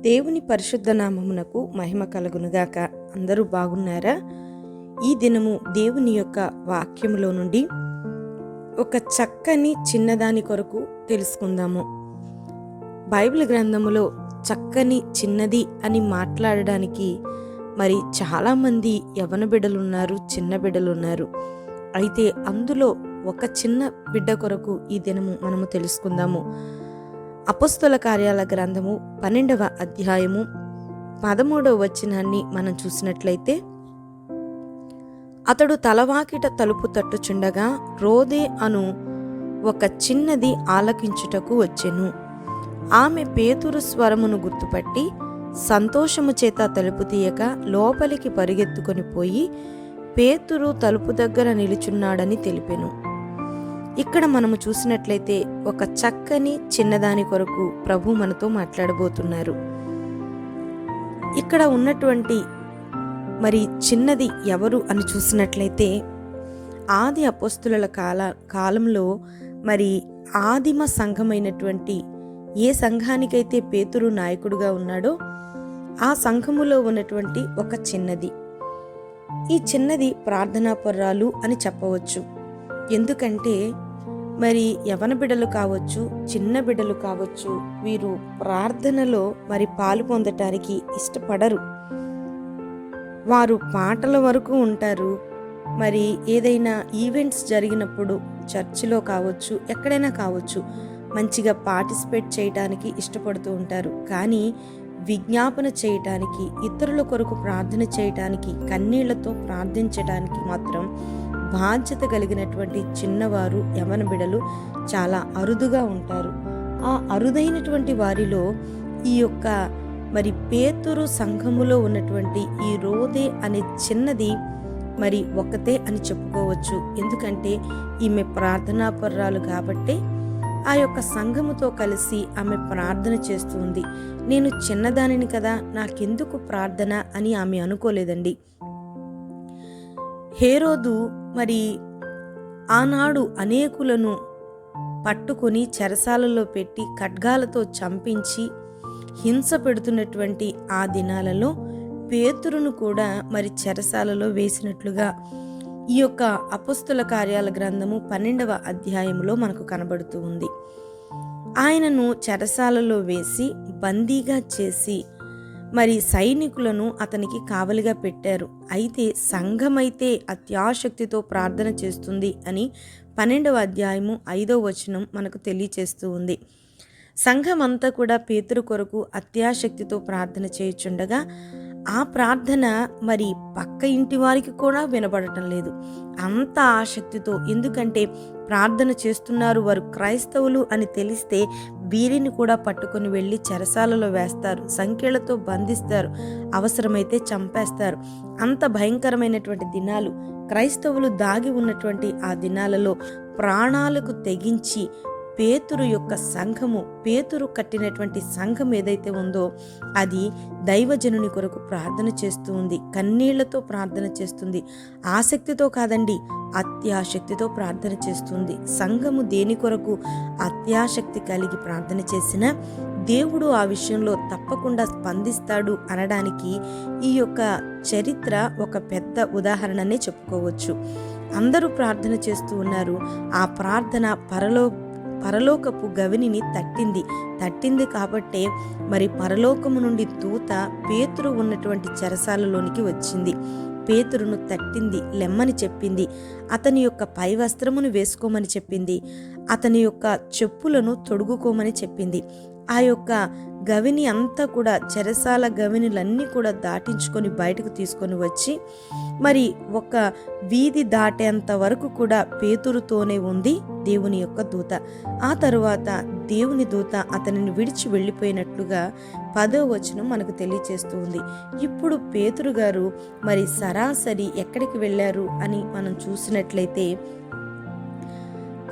దేవుని పరిశుద్ధ నామమునకు మహిమ కలుగునుగాక. అందరూ బాగున్నారా? ఈ దినము దేవుని యొక్క వాక్యములో నుండి ఒక చక్కని చిన్నదాని కొరకు తెలుసుకుందాము. బైబిల్ గ్రంథములో చక్కని చిన్నది అని మాట్లాడడానికి మరి చాలామంది యవన బిడ్డలున్నారు చిన్న బిడ్డలున్నారు. అయితే అందులో ఒక చిన్న బిడ్డ కొరకు ఈ దినము మనము తెలుసుకుందాము. అపస్తుల కార్యాల గ్రంథము పన్నెండవ అధ్యాయము పదమూడవ వచనాన్ని మనం చూసినట్లయితే అతడు తలవాకిట తలుపు తట్టుచుండగా రోదే అను ఒక చిన్నది ఆలకించుటకు వచ్చెను. ఆమె పేతురు స్వరమును గుర్తుపట్టి సంతోషము చేత తలుపు తీయక లోపలికి పరిగెత్తుకొని పోయి పేతురు తలుపు దగ్గర నిలుచున్నాడని తెలిపెను. ఇక్కడ మనము చూసినట్లయితే ఒక చక్కని చిన్నదాని కొరకు ప్రభు మనతో మాట్లాడబోతున్నారు. ఇక్కడ ఉన్నటువంటి మరి చిన్నది ఎవరు అని చూసినట్లయితే ఆది అపోస్తుల కాల కాలంలో మరి ఆదిమ సంఘమైనటువంటి ఏ సంఘానికైతే పేతురు నాయకుడుగా ఉన్నాడో ఆ సంఘములో ఉన్నటువంటి ఒక చిన్నది. ఈ చిన్నది ప్రార్థనా పొర్రాలు అని చెప్పవచ్చు. ఎందుకంటే మరి యవన బిడ్డలు కావచ్చు చిన్న బిడ్డలు కావచ్చు వీరు ప్రార్థనలో మరి పాలు పొందటానికి ఇష్టపడరు. వారు పాటల వరకు ఉంటారు. మరి ఏదైనా ఈవెంట్స్ జరిగినప్పుడు చర్చిలో కావచ్చు ఎక్కడైనా కావచ్చు మంచిగా పార్టిసిపేట్ చేయటానికి ఇష్టపడుతూ ఉంటారు. కానీ విజ్ఞాపన చేయటానికి ఇతరుల కొరకు ప్రార్థన చేయటానికి కన్నీళ్ళతో ప్రార్థించడానికి మాత్రం బాధ్యత కలిగినటువంటి చిన్నవారు యవన బిడలు చాలా అరుదుగా ఉంటారు. ఆ అరుదైనటువంటి వారిలో ఈ యొక్క మరి పేతురు సంఘములో ఉన్నటువంటి ఈ రోదే అనే చిన్నది మరి ఒకతే అని చెప్పుకోవచ్చు. ఎందుకంటే ఈమె ప్రార్థనాపర్రాలు కాబట్టే ఆ యొక్క సంఘముతో కలిసి ఆమె ప్రార్థన చేస్తుంది నేను చిన్నదానిని కదా నాకెందుకు ప్రార్థన అని ఆమె అనుకోలేదండి. హేరోదు మరి ఆనాడు అనేకులను పట్టుకొని చెరసాలలో పెట్టి ఖడ్గాలతో చంపించి హింస పెడుతున్నటువంటి ఆ దినాలలో పేతురును కూడా మరి చెరసాలలో వేసినట్లుగా ఈ యొక్క అపుస్తుల కార్యాల గ్రంథము పన్నెండవ అధ్యాయంలో మనకు కనబడుతూ ఉంది. ఆయనను చెరసాలలో వేసి బందీగా చేసి మరి సైనికులను అతనికి కావలిగా పెట్టారు. అయితే సంఘమైతే అత్యాశక్తితో ప్రార్థన చేస్తుంది అని పన్నెండవ అధ్యాయము ఐదవ వచనం మనకు తెలియచేస్తూ ఉంది. సంఘం అంతా కూడా పేతురు కొరకు అత్యాశక్తితో ప్రార్థన చేయుచుండగా ఆ ప్రార్థన మరి పక్క ఇంటి వారికి కూడా వినబడటం లేదు. అంత ఆసక్తితో ఎందుకంటే ప్రార్థన చేస్తున్నారు వారు క్రైస్తవులు అని తెలిస్తే వీరిని కూడా పట్టుకొని వెళ్ళి చెరసాలలో వేస్తారు. సంఖ్యలతో బంధిస్తారు. అవసరమైతే చంపేస్తారు. అంత భయంకరమైనటువంటి దినాలు క్రైస్తవులు దాగి ఉన్నటువంటి ఆ దినాలలో ప్రాణాలకు తెగించి పేతురు యొక్క సంఘము పేతురు కట్టినటువంటి సంఘం ఏదైతే ఉందో అది దైవజనుని కొరకు ప్రార్థన చేస్తూ ఉంది. కన్నీళ్ళతో ప్రార్థన చేస్తుంది. ఆసక్తితో కాదండి అత్యాశక్తితో ప్రార్థన చేస్తుంది. సంఘము దేని కొరకు అత్యాశక్తి కలిగి ప్రార్థన చేసిన దేవుడు ఆ విషయంలో తప్పకుండా స్పందిస్తాడు అనడానికి ఈ యొక్క చరిత్ర ఒక పెద్ద ఉదాహరణనే చెప్పుకోవచ్చు. అందరూ ప్రార్థన చేస్తూ ఉన్నారు. ఆ ప్రార్థన పరలో పరలోకపు గవినిని తట్టింది. తట్టింది కాబట్టే మరి పరలోకము నుండి దూత పేతురు ఉన్నటువంటి చెరసాలలోనికి వచ్చింది. పేతురును తట్టింది లెమ్మని చెప్పింది. అతని యొక్క పై వస్త్రమును వేసుకోమని చెప్పింది. అతని యొక్క చెప్పులను తొడుగుకోమని చెప్పింది. ఆ యొక్క గవిని అంతా కూడా చెరసాల గవినిలన్నీ కూడా దాటించుకొని బయటకు తీసుకొని వచ్చి మరి ఒక వీధి దాటేంత వరకు కూడా పేతురుతోనే ఉంది దేవుని యొక్క దూత. ఆ తరువాత దేవుని దూత అతనిని విడిచి వెళ్ళిపోయినట్లుగా పదో వచనం మనకు తెలియచేస్తూ ఉంది. ఇప్పుడు పేతురు గారు మరి సరాసరి ఎక్కడికి వెళ్ళారు? అని మనం చూసినట్లయితే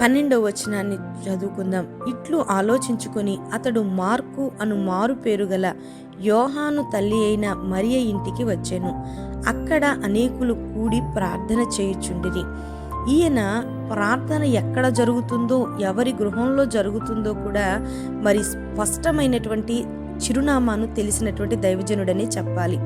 పన్నెండవ వచనాన్ని చదువుకుందాం. ఇట్లు ఆలోచించుకొని అతడు మార్కు అను మారు పేరు గల యోహాను తల్లి అయిన మరియ ఇంటికి వచ్చాను. అక్కడ అనేకులు కూడి ప్రార్థన చేయుచుండిరి. ఈయన ప్రార్థన ఎక్కడ జరుగుతుందో ఎవరి గృహంలో జరుగుతుందో కూడా మరి స్పష్టమైనటువంటి చిరునామాను తెలిసినటువంటి దైవజనుడని చెప్పాలి.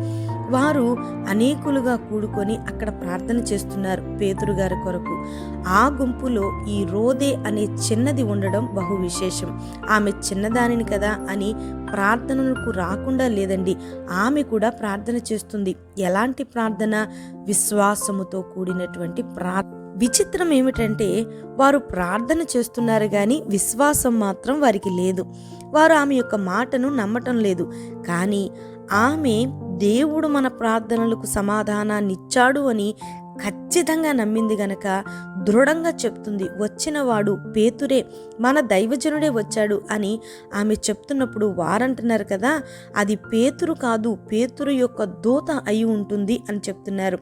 వారు అనేకులుగా కూడుకొని అక్కడ ప్రార్థన చేస్తున్నారు పేతురు గారి కొరకు. ఆ గుంపులో ఈ రోదే అనే చిన్నది ఉండడం బహు విశేషం. ఆమె చిన్నదానిని కదా అని ప్రార్థనలకు రాకుండా లేదండి. ఆమె కూడా ప్రార్థన చేస్తుంది. ఎలాంటి ప్రార్థన? విశ్వాసముతో కూడినటువంటి ప్రార్థన విచిత్రం ఏమిటంటే వారు ప్రార్థన చేస్తున్నారు కానీ విశ్వాసం మాత్రం వారికి లేదు. వారు ఆమె యొక్క మాటను నమ్మటం లేదు. కానీ ఆమె దేవుడు మన ప్రార్థనలకు సమాధానాన్నిచ్చాడు అని ఖచ్చితంగా నమ్మింది గనక దృఢంగా చెప్తుంది. వచ్చినవాడు పేతురే మన దైవజనుడే వచ్చాడు అని ఆమె చెప్తున్నప్పుడు వారంటున్నారు కదా అది పేతురు కాదు పేతురు యొక్క దూత అయి ఉంటుంది అని చెప్తున్నారు.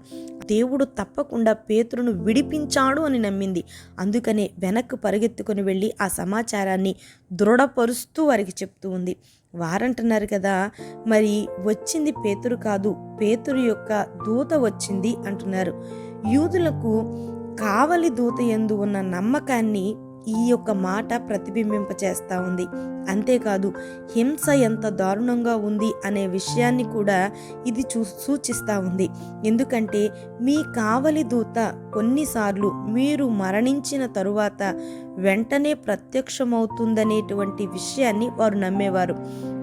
దేవుడు తప్పకుండా పేతురును విడిపించాడు అని నమ్మింది. అందుకనే వెనక్కు పరిగెత్తుకొని వెళ్ళి ఆ సమాచారాన్ని దృఢపరుస్తూ వారికి చెప్తూ ఉంది. వారంటున్నారు కదా మరి వచ్చింది పేతురు కాదు పేతురు యొక్క దూత వచ్చింది అంటున్నారు. యూదులకు కావలి దూత ఎందు ఉన్న నమ్మకాన్ని ఈ యొక్క మాట ప్రతిబింబింపచేస్తూ ఉంది. అంతేకాదు హింస ఎంత దారుణంగా ఉంది అనే విషయాన్ని కూడా ఇది చూ సూచిస్తూ ఉంది. ఎందుకంటే మీ కావలి దూత కొన్నిసార్లు మీరు మరణించిన తరువాత వెంటనే ప్రత్యక్షమవుతుందనేటువంటి విషయాన్ని వారు నమ్మేవారు.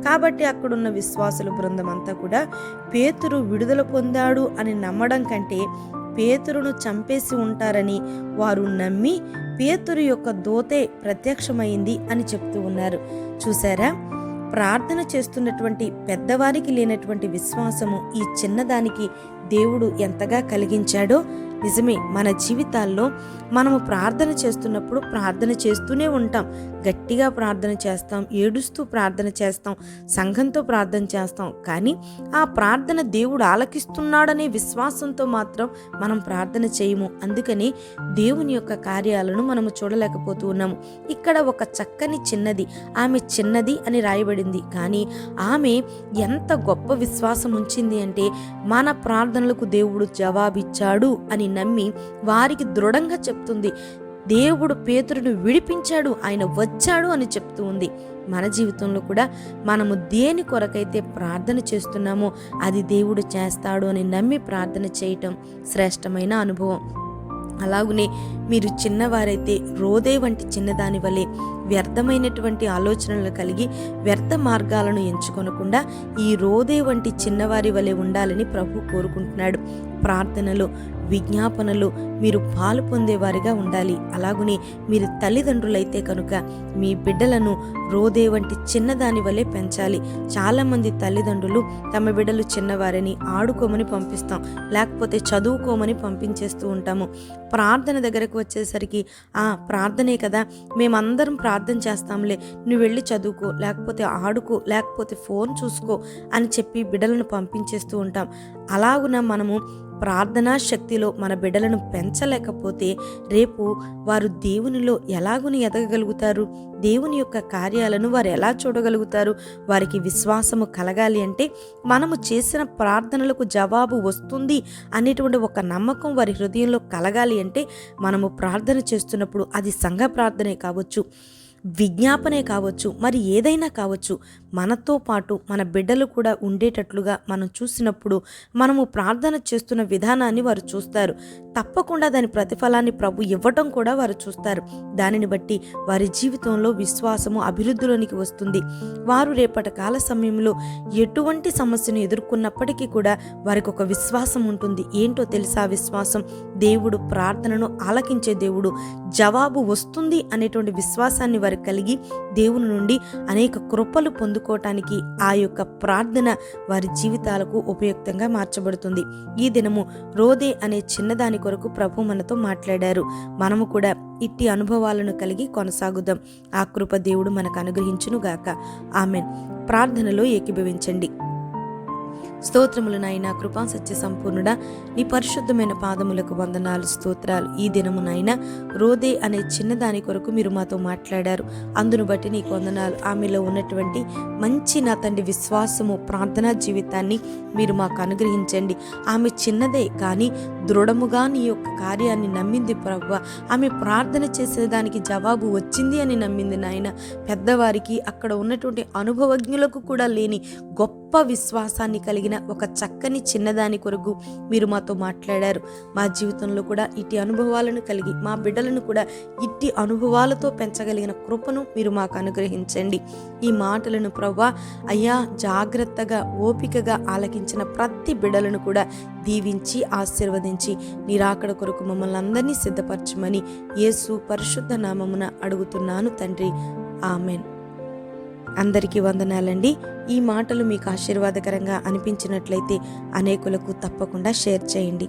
కాబట్టి అక్కడున్న విశ్వాసుల బృందం అంతా కూడా పేతురు విడుదల పొందాడు అని నమ్మడం కంటే పేతురును చంపేసి ఉంటారని వారు నమ్మి పేతురు యొక్క దోతే ప్రత్యక్షమైంది అని చెప్తూ ఉన్నారు. చూసారా ప్రార్థన చేస్తున్నటువంటి పెద్దవారికి లేనటువంటి విశ్వాసము ఈ చిన్నదానికి దేవుడు ఎంతగా కలిగించాడో నిజమే మన జీవితాల్లో మనము ప్రార్థన చేస్తున్నప్పుడు ప్రార్థన చేస్తూనే ఉంటాం. గట్టిగా ప్రార్థన చేస్తాం ఏడుస్తూ ప్రార్థన చేస్తాం సంఘంతో ప్రార్థన చేస్తాం. కానీ ఆ ప్రార్థన దేవుడు ఆలకిస్తున్నాడనే విశ్వాసంతో మాత్రం మనం ప్రార్థన చేయము. అందుకని దేవుని యొక్క కార్యాలను మనము చూడలేకపోతూ ఉన్నాము. ఇక్కడ ఒక చక్కని చిన్నది ఆమె చిన్నది అని రాయబడింది. కానీ ఆమె ఎంత గొప్ప విశ్వాసం ఉంచింది అంటే మన ప్రార్థనలకు దేవుడు జవాబిచ్చాడు అని నమ్మి వారికి దృఢంగా చెప్తుంది. దేవుడు పేతురును విడిపించాడు ఆయన వచ్చాడు అని చెప్తూ ఉంది. మన జీవితంలో కూడా మనము దేని కొరకైతే ప్రార్థన చేస్తున్నామో అది దేవుడు చేస్తాడు అని నమ్మి ప్రార్థన చేయటం శ్రేష్టమైన అనుభవం. అలాగునే మీరు చిన్నవారైతే రోదే వంటి చిన్నదాని వలె వ్యర్థమైనటువంటి ఆలోచనలు కలిగి వ్యర్థ మార్గాలను ఎంచుకొనకుండా ఈ రోదే వంటి చిన్నవారి వలె ఉండాలని ప్రభు కోరుకుంటున్నాడు. ప్రార్థనలు విజ్ఞాపనలు మీరు పాలు పొందేవారిగా ఉండాలి. అలాగునే మీరు తల్లిదండ్రులైతే కనుక మీ బిడ్డలను రోదే వంటి చిన్నదాని వలె పెంచాలి. చాలామంది తల్లిదండ్రులు తమ బిడ్డలు చిన్నవారిని ఆడుకోమని పంపిస్తాం. లేకపోతే చదువుకోమని పంపించేస్తూ ఉంటాము. ప్రార్థన దగ్గరకు వచ్చేసరికి ఆ ప్రార్థనే కదా మేమందరం ప్రార్థన చేస్తాంలే. నువ్వు వెళ్ళి చదువుకో లేకపోతే ఆడుకో లేకపోతే ఫోన్ చూసుకో అని చెప్పి బిడ్డలను పంపించేస్తూ ఉంటాం. అలాగున మనము ప్రార్థనా శక్తిలో మన బిడ్డలను పెంచలేకపోతే రేపు వారు దేవునిలో ఎలాగుని ఎదగగలుగుతారు? దేవుని యొక్క కార్యాలను వారు ఎలా చూడగలుగుతారు? వారికి విశ్వాసము కలగాలి అంటే మనము చేసిన ప్రార్థనలకు జవాబు వస్తుంది అనేటువంటి ఒక నమ్మకం వారి హృదయంలో కలగాలి అంటే మనము ప్రార్థన చేస్తున్నప్పుడు అది సంఘ ప్రార్థనే కావచ్చు. విజ్ఞాపనే కావచ్చు మరి ఏదైనా కావచ్చు మనతో పాటు మన బిడ్డలు కూడా ఉండేటట్లుగా మనం చూసినప్పుడు మనము ప్రార్థన చేస్తున్న విధానాన్ని వారు చూస్తారు. తప్పకుండా దాని ప్రతిఫలాన్ని ప్రభు ఇవ్వటం కూడా వారు చూస్తారు. దానిని బట్టి వారి జీవితంలో విశ్వాసము అభివృద్ధిలోనికి వస్తుంది. వారు రేపటి కాల సమయంలో ఎటువంటి సమస్యను ఎదుర్కొన్నప్పటికీ కూడా వారికి ఒక విశ్వాసం ఉంటుంది. ఏంటో తెలుసా విశ్వాసం? దేవుడు ప్రార్థనను ఆలకించే దేవుడు. జవాబు వస్తుంది అనేటువంటి విశ్వాసాన్ని వారు కలిగి దేవుని నుండి అనేక కృపలు పొందుకోవటానికి ఆ యొక్క ప్రార్థన వారి జీవితాలకు ఉపయుక్తంగా మార్చబడుతుంది. ఈ దినము రోదే అనే చిన్నదాని కొరకు ప్రభు మనతో మాట్లాడారు. మనము కూడా ఇట్టి అనుభవాలను కలిగి కొనసాగుదాం. ఆ కృప దేవుడు మనకు అనుగ్రహించును గాక ఆమెన్. ప్రార్థనలో ఏకీభవించండి. స్తోత్రములు నాయన కృపా సత్య సంపూర్ణుడా. నీ పరిశుద్ధమైన పాదములకు వందనాలు స్తోత్రాలు ఈ దినమునైనా రోదే అనే చిన్నదాని కొరకు మీరు మాతో మాట్లాడారు. అందును బట్టి నీకు వందనాలు. ఆమెలో ఉన్నటువంటి మంచి నా తండ్రి విశ్వాసము ప్రార్థనా జీవితాన్ని మీరు మాకు అనుగ్రహించండి. ఆమె చిన్నదే కానీ దృఢముగా నీ యొక్క కార్యాన్ని నమ్మింది ప్రవ్వ. ఆమె ప్రార్థన చేసేదానికి జవాబు వచ్చింది అని నమ్మింది నాయన. పెద్దవారికి అక్కడ ఉన్నటువంటి అనుభవజ్ఞులకు కూడా లేని గొప్ప గొప్ప విశ్వాసాన్ని కలిగిన ఒక చక్కని చిన్నదాని కొరకు మీరు మాతో మాట్లాడారు. మా జీవితంలో కూడా ఇట్టి అనుభవాలను కలిగి మా బిడ్డలను కూడా ఇట్టి అనుభవాలతో పెంచగలిగిన కృపను మీరు మాకు అనుగ్రహించండి. ఈ మాటలను ప్రవ్వా అయ్యా జాగ్రత్తగా ఓపికగా ఆలకించిన ప్రతి బిడ్డలను కూడా దీవించి ఆశీర్వదించి నిరాకడ కొరకు మమ్మల్ని అందరినీ సిద్ధపరచమని యేసు పరిశుద్ధ నామమున అడుగుతున్నాను తండ్రి. ఆమెన్. అందరికీ వందనాలండి. ఈ మాటలు మీకు ఆశీర్వాదకరంగా అనిపించినట్లయితే అనేకులకు తప్పకుండా షేర్ చేయండి.